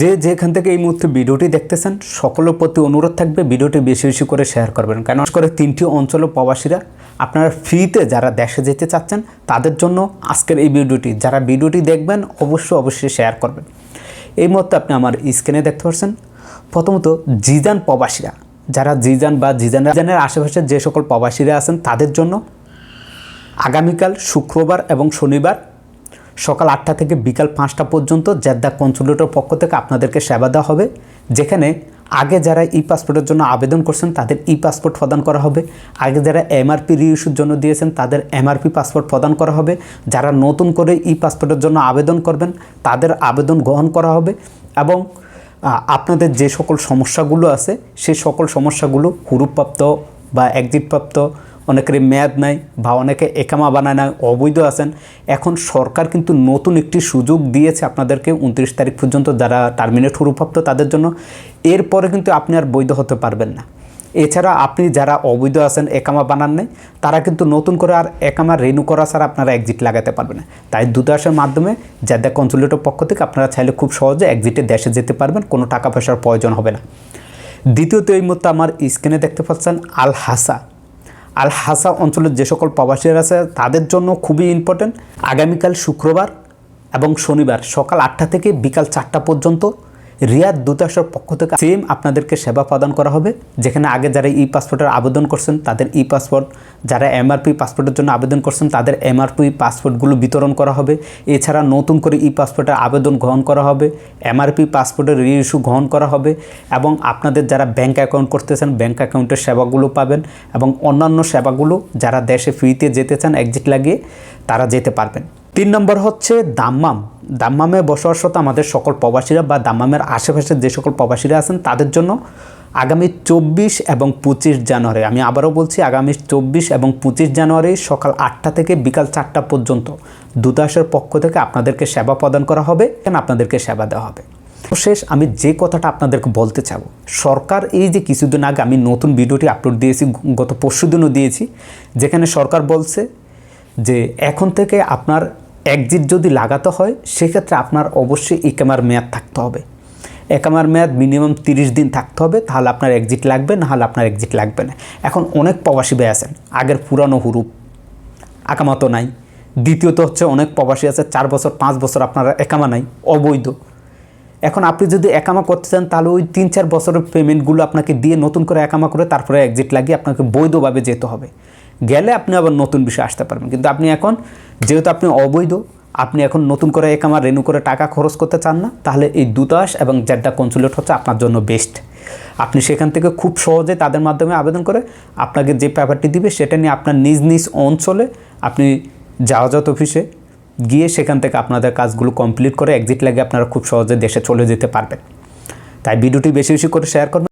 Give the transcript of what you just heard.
যে যেখান থেকে এই মুহূর্তে ভিডিওটি দেখতেছেন, সকলের প্রতি অনুরোধ থাকবে ভিডিওটি বেশি বেশি করে শেয়ার করবেন। কেন করে তিনটি অঞ্চল প্রবাসীরা আপনারা ফ্রিতে যারা দেশে যেতে চাচ্ছেন, তাদের জন্য আজকের এই ভিডিওটি, যারা ভিডিওটি দেখবেন, অবশ্যই অবশ্যই শেয়ার করবেন। এই মুহূর্তে আপনি আমার স্ক্রিনে দেখতে পাচ্ছেন, প্রথমত জিজান প্রবাসীরা। যারা জিজান বা জিজান জিজানের আশেপাশে যে সকল প্রবাসীরা আছেন, তাদের জন্য আগামীকাল শুক্রবার এবং শনিবার সকাল আটটা থেকে বিকাল পাঁচটা পর্যন্ত জেদ্দা কনসুলেটের পক্ষ থেকে আপনাদেরকে সেবা দেওয়া হবে, যেখানে আগে যারা ই পাসপোর্টের জন্য আবেদন করছেন, তাদের ই পাসপোর্ট প্রদান করা হবে। আগে যারা এমআরপি রিইস্যুর জন্য দিয়েছেন, তাদের এমআরপি পাসপোর্ট প্রদান করা হবে। যারা নতুন করে ই পাসপোর্টের জন্য আবেদন করবেন, তাদের আবেদন গ্রহণ করা হবে এবং আপনাদের যে সকল সমস্যাগুলো আছে সেই সকল সমস্যাগুলো হুরুপ্রাপ্ত বা এক্সিটপ্রাপ্ত অনেকের মেয়াদ নাই বা অনেকে একামা বানায় না অবৈধ আছেন। এখন সরকার কিন্তু নতুন একটি সুযোগ দিয়েছে আপনাদেরকে উনত্রিশ তারিখ পর্যন্ত যারা টার্মিনেট হুরুপ্রাপ্ত তাদের জন্য। এরপরে কিন্তু আপনি আর বৈধ হতে পারবেন না। এছাড়া আপনি যারা অবৈধ আছেন, একামা বানান নাই, তারা কিন্তু নতুন করে আর একামা রেনু করা ছাড়া আপনারা এক্সিট লাগাতে পারবেন না। তাই দূতাবাসের মাধ্যমে যাদের কনসুলেটের পক্ষ থেকে আপনারা চাইলে খুব সহজে এক্সিটে দেশে যেতে পারবেন, কোনো টাকা পয়সার প্রয়োজন হবে না। দ্বিতীয়ত এই মুহূর্তে আমার স্ক্রিনে দেখতে পাচ্ছেন আল হাসা। আল হাসা অঞ্চলের যে সকল প্রবাসীরা আছে, তাদের জন্য খুবই ইম্পর্টেন্ট আগামীকাল শুক্রবার এবং শনিবার সকাল আটটা থেকে বিকাল চারটা পর্যন্ত রিয়াদ দূতাবাসের পক্ষ থেকে সেম আপনাদেরকে সেবা প্রদান করা হবে, যেখানে আগে যারা ই পাসপোর্টের আবেদন করছেন, তাদের ই পাসপোর্ট যারা এমআরপি পাসপোর্টের জন্য আবেদন করছেন, তাদের এমআরপি পাসপোর্টগুলো বিতরণ করা হবে। এছাড়া নতুন করে ই পাসপোর্টের আবেদন গ্রহণ করা হবে এমআরপি পাসপোর্টের রি ইস্যু গ্রহণ করা হবে, এবং আপনাদের যারা ব্যাংক অ্যাকাউন্ট করতেছেন ব্যাংক অ্যাকাউন্টের সেবাগুলো পাবেন, এবং অন্যান্য সেবাগুলো যারা দেশে ফ্রিতে যেতে চান এক্সিট লাগিয়ে তারা যেতে পারবেন। তিন নম্বর হচ্ছে দাম্মাম। দাম্মামে বসবাসরত আমাদের সকল প্রবাসীরা বা দাম্মামের আশেপাশে যে সকল প্রবাসীরা আছেন, তাদের জন্য আগামী চব্বিশ এবং পঁচিশ জানুয়ারি, আমি আবারও বলছি আগামী চব্বিশ এবং পঁচিশ জানুয়ারি সকাল আটটা থেকে বিকাল চারটা পর্যন্ত দূতাবাসের পক্ষ থেকে আপনাদেরকে সেবা প্রদান করা হবে কেন আপনাদেরকে সেবা দেওয়া হবে। শেষ আমি যে কথাটা আপনাদেরকে বলতে চাবো, সরকার এই যে কিছুদিন আগে আমি নতুন ভিডিওটি আপলোড দিয়েছি, গত পরশু দিনও দিয়েছি, যেখানে সরকার বলছে যে এখন থেকে আপনার একজিট যদি লাগাতে হয়, সেক্ষেত্রে আপনার অবশ্যই ইকামার মেয়াদ থাকতে হবে। একামার মেয়াদ মিনিমাম তিরিশ দিন থাকতে হবে, তাহলে আপনার এক্সিট লাগবে, না হলে আপনার এক্সিট লাগবে না। এখন অনেক প্রবাসী ভাই আছেন, আগের পুরানো হুরুপ, আকামাতো নাই। দ্বিতীয়ত হচ্ছে অনেক প্রবাসী আছে, চার বছর, পাঁচ বছর আপনার একামা নাই, অবৈধ। এখন আপনি যদি একামা করতে চান, তাহলে ওই তিন চার বছরের পেমেন্টগুলো আপনাকে দিয়ে নতুন করে একামা করে তারপরে এক্সিট লাগিয়ে আপনাকে বৈধভাবে যেতে হবে। গেলে আপনি আবার নতুন বিষয়ে আসতে পারবেন। কিন্তু আপনি এখন, যেহেতু আপনি অবৈধ, আপনি এখন নতুন করে একামা রেনু করে টাকা খরচ করতে চান না, তাহলে এই দূতাবাস এবং জেড্ডা কনসুলেট হচ্ছে আপনার জন্য বেস্ট আপনি সেখান থেকে খুব সহজে তাদের মাধ্যমে আবেদন করে আপনাকে যে পেপারটি দিবে, সেটা নিয়ে আপনার নিজ নিজ অঞ্চলে আপনি জাহাজত অফিসে গিয়ে সেখান থেকে আপনাদের কাজগুলো কমপ্লিট করে এক্সিট লাগে আপনারা খুব সহজে দেশে চলে যেতে পারবেন। তাই ভিডিওটি বেশি বেশি করে শেয়ার করবেন।